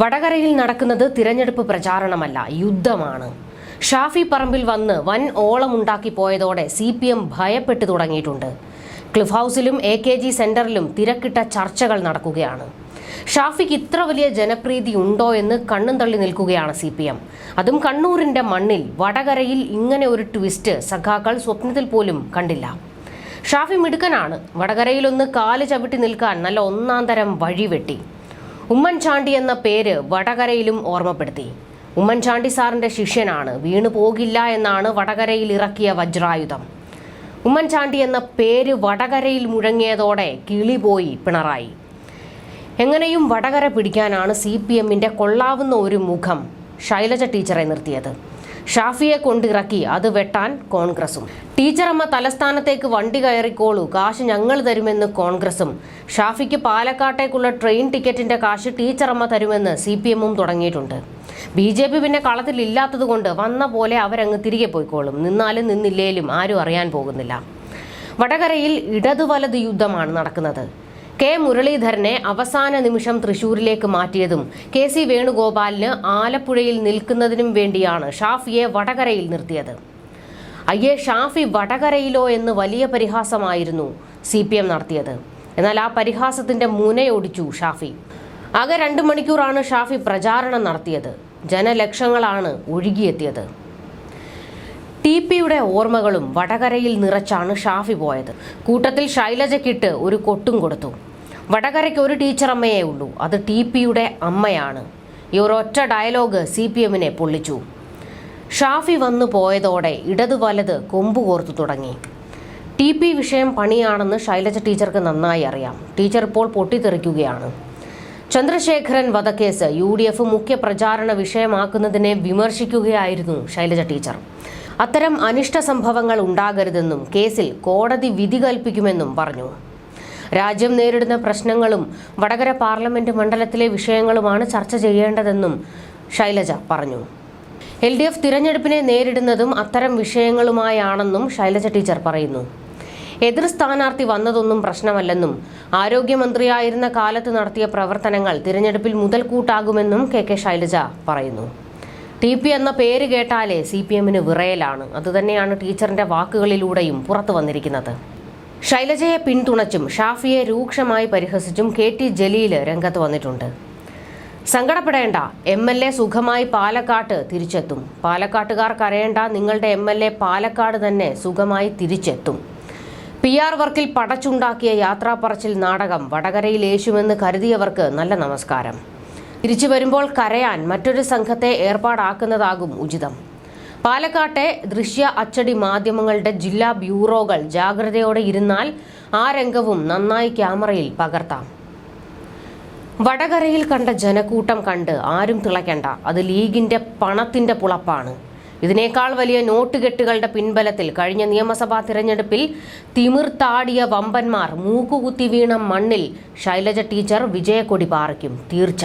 വടകരയിൽ നടക്കുന്നത് തിരഞ്ഞെടുപ്പ് പ്രചാരണമല്ല യുദ്ധമാണ്. ഷാഫി പറമ്പിൽ വന്ന് വൻ ഓളമുണ്ടാക്കി പോയതോടെ സി പി എം ഭയപ്പെട്ടു തുടങ്ങിയിട്ടുണ്ട്. ക്ലിഫ് ഹൗസിലും എ കെ ജി സെന്ററിലും തിരക്കിട്ട ചർച്ചകൾ നടക്കുകയാണ്. ഷാഫിക്ക് ഇത്ര വലിയ ജനപ്രീതി ഉണ്ടോ എന്ന് കണ്ണും തള്ളി നിൽക്കുകയാണ് സി പി എം. അതും കണ്ണൂരിന്റെ മണ്ണിൽ വടകരയിൽ ഇങ്ങനെ ഒരു ട്വിസ്റ്റ് സഖാക്കൾ സ്വപ്നത്തിൽ പോലും കണ്ടില്ല. ഷാഫി മിടുക്കനാണ്. വടകരയിലൊന്ന് കാൽ ചവിട്ടി നിൽക്കാൻ നല്ല ഒന്നാം തരം വഴിവെട്ടി. ഉമ്മൻചാണ്ടി എന്ന പേര് വടകരയിലും ഓർമ്മപ്പെടുത്തി. ഉമ്മൻചാണ്ടി സാറിന്റെ ശിഷ്യനാണ്. വീണു പോകില്ല എന്നാണ് വടകരയിൽ ഇറക്കിയ വജ്രായുധം. ഉമ്മൻചാണ്ടി എന്ന പേര് വടകരയിൽ മുഴങ്ങിയതോടെ കിളി പോയി പിണറായി. എങ്ങനെയും വടകര പിടിക്കാനാണ് സി പി എമ്മിന്റെ കൊള്ളാവുന്ന ഒരു മുഖം ശൈലജ ടീച്ചറെ നിർത്തിയത്. ഷാഫിയെ കൊണ്ടിറക്കി. അത് വെട്ടാൻ കോൺഗ്രസും. ടീച്ചറമ്മ തലസ്ഥാനത്തേക്ക് വണ്ടി കയറിക്കോളൂ. കാശ് ഞങ്ങൾ തരുമെന്ന് കോൺഗ്രസും. ഷാഫിക്ക് പാലക്കാട്ടേക്കുള്ള ട്രെയിൻ ടിക്കറ്റിന്റെ കാശ് ടീച്ചറമ്മ തരുമെന്ന് സി പി എമ്മും തുടങ്ങിയിട്ടുണ്ട്. ബി ജെ പി പിന്നെ കളത്തിലില്ലാത്തതുകൊണ്ട് വന്ന പോലെ അവരങ്ങ് തിരികെ പോയിക്കോളും. നിന്നാലും നിന്നില്ലേലും ആരും അറിയാൻ പോകുന്നില്ല. വടകരയിൽ ഇടതു വലത് യുദ്ധമാണ് നടക്കുന്നത്. കെ മുരളീധരനെ അവസാന നിമിഷം തൃശൂരിലേക്ക് മാറ്റിയതും കെ സി വേണുഗോപാലിന് ആലപ്പുഴയിൽ നിൽക്കുന്നതിനും വേണ്ടിയാണ് ഷാഫിയെ വടകരയിൽ നിർത്തിയത്. അയ്യേ ഷാഫി വടകരയിലോ എന്ന് വലിയ പരിഹാസമായിരുന്നു സി പി എം നടത്തിയത്. എന്നാൽ ആ പരിഹാസത്തിന്റെ മുനയൊടിച്ചു ഷാഫി. ആകെ രണ്ട് മണിക്കൂറാണ് ഷാഫി പ്രചാരണം നടത്തിയത്. ജനലക്ഷങ്ങളാണ് ഒഴുകിയെത്തിയത്. ടി പിയുടെ ഓർമ്മകളും വടകരയിൽ നിറച്ചാണ് ഷാഫി പോയത്. കൂട്ടത്തിൽ ശൈലജയ്ക്കിട്ട് ഒരു കൊട്ടും കൊടുത്തു. വടകരയ്ക്ക് ഒരു ടീച്ചറമ്മയേ ഉള്ളൂ. അത് ടി പിയുടെ അമ്മയാണ്. ഈ ഒരൊറ്റ ഡയലോഗ് സി പി എമ്മിനെ പൊള്ളിച്ചു. ഷാഫി വന്നു പോയതോടെ ഇടതു വലത് കൊമ്പ് കോർത്തു തുടങ്ങി. ടി പി വിഷയം പണിയാണെന്ന് ശൈലജ ടീച്ചർക്ക് നന്നായി അറിയാം. ടീച്ചർ ഇപ്പോൾ പൊട്ടിത്തെറിക്കുകയാണ്. ചന്ദ്രശേഖരൻ വധക്കേസ് യു ഡി എഫ് മുഖ്യ പ്രചാരണ വിഷയമാക്കുന്നതിനെ വിമർശിക്കുകയായിരുന്നു ശൈലജ ടീച്ചർ. അത്തരം അനിഷ്ട സംഭവങ്ങൾ ഉണ്ടാകരുതെന്നും കേസിൽ കോടതി വിധി കൽപ്പിക്കുമെന്നും പറഞ്ഞു. രാജ്യം നേരിടുന്ന പ്രശ്നങ്ങളും വടകര പാർലമെന്റ് മണ്ഡലത്തിലെ വിഷയങ്ങളുമാണ് ചർച്ച ചെയ്യേണ്ടതെന്നും ശൈലജ പറഞ്ഞു. എൽ ഡി എഫ് തിരഞ്ഞെടുപ്പിനെ നേരിടുന്നതും അത്തരം വിഷയങ്ങളുമായാണെന്നും ശൈലജ ടീച്ചർ പറയുന്നു. എതിർ സ്ഥാനാർത്ഥി വന്നതൊന്നും പ്രശ്നമല്ലെന്നും ആരോഗ്യമന്ത്രിയായിരുന്ന കാലത്ത് നടത്തിയ പ്രവർത്തനങ്ങൾ തിരഞ്ഞെടുപ്പിൽ മുതൽക്കൂട്ടാകുമെന്നും കെ കെ ശൈലജ പറയുന്നു. ടി പി എന്ന പേര് കേട്ടാലേ സി പി എമ്മിന് വിറയലാണ്. അതുതന്നെയാണ് ടീച്ചറിന്റെ വാക്കുകളിലൂടെയും പുറത്തു വന്നിരിക്കുന്നത്. ശൈലജയെ പിന്തുണച്ചും ഷാഫിയെ രൂക്ഷമായി പരിഹസിച്ചും കെ ടി ജലീൽ രംഗത്ത് വന്നിട്ടുണ്ട്. സങ്കടപ്പെടേണ്ട എം എൽ എ സുഖമായി പാലക്കാട്ട് തിരിച്ചെത്തും. പാലക്കാട്ടുകാർ കരയേണ്ട നിങ്ങളുടെ എം എൽ എ പാലക്കാട് തന്നെ സുഖമായി തിരിച്ചെത്തും. പി ആർ വർക്കിൽ പടച്ചുണ്ടാക്കിയ യാത്രാപ്പറച്ചിൽ നാടകം വടകരയിൽ യേശുമെന്ന് കരുതിയവർക്ക് നല്ല നമസ്കാരം. തിരിച്ചു വരുമ്പോൾ കരയാൻ മറ്റൊരു സംഘത്തെ ഏർപ്പാടാക്കുന്നതാകും ഉചിതം. പാലക്കാട്ടെ ദൃശ്യ അച്ചടി മാധ്യമങ്ങളുടെ ജില്ലാ ബ്യൂറോകൾ ജാഗ്രതയോടെ ഇരുന്നാൽ ആ രംഗവും നന്നായി ക്യാമറയിൽ പകർത്താം. വടകരയിൽ കണ്ട ജനക്കൂട്ടം കണ്ട് ആരും തിളയ്ക്കണ്ട. അത് ലീഗിന്റെ പണത്തിന്റെ പുളപ്പാണ്. ഇതിനേക്കാൾ വലിയ നോട്ടുകെട്ടുകളുടെ പിൻബലത്തിൽ കഴിഞ്ഞ നിയമസഭാ തിരഞ്ഞെടുപ്പിൽ തിമിർത്താടിയ വമ്പന്മാർ മൂക്കുകുത്തി വീണ മണ്ണിൽ ശൈലജ ടീച്ചർ വിജയക്കൊടി പാറിക്കും തീർച്ച.